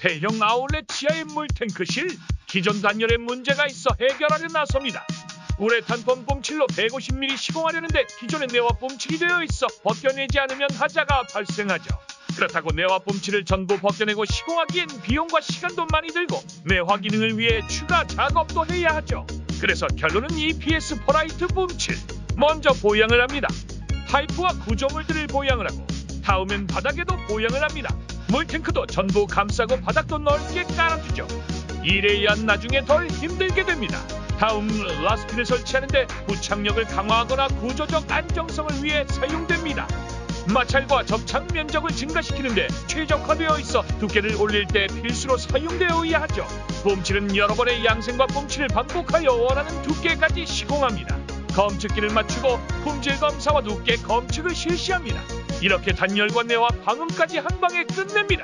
대형 아울렛 지하의 물탱크실 기존 단열에 문제가 있어 해결하려 나섭니다. 우레탄 펌펌칠로 150mm 시공하려는데 기존의 내와 뽐칠이 되어 있어 벗겨내지 않으면 하자가 발생하죠. 그렇다고 내와 뽐칠을 전부 벗겨내고 시공하기엔 비용과 시간도 많이 들고 내화 기능을 위해 추가 작업도 해야 하죠. 그래서 결론은 EPS 포라이트 뽐칠 먼저 보양을 합니다. 파이프와 구조물들을 보양을 하고 닿으면 바닥에도 보양을 합니다. 물탱크도 전부 감싸고 바닥도 넓게 깔아주죠. 이래야 나중에 덜 힘들게 됩니다. 다음 라스핀을 설치하는데 부착력을 강화하거나 구조적 안정성을 위해 사용됩니다. 마찰과 접착 면적을 증가시키는데 최적화되어 있어 두께를 올릴 때 필수로 사용되어야 하죠. 봄칠은 여러 번의 양생과 봄칠을 반복하여 원하는 두께까지 시공합니다. 검측기를 맞추고 품질 검사와 두께 검측을 실시합니다. 이렇게 단열과 내와 방음까지 한 방에 끝냅니다.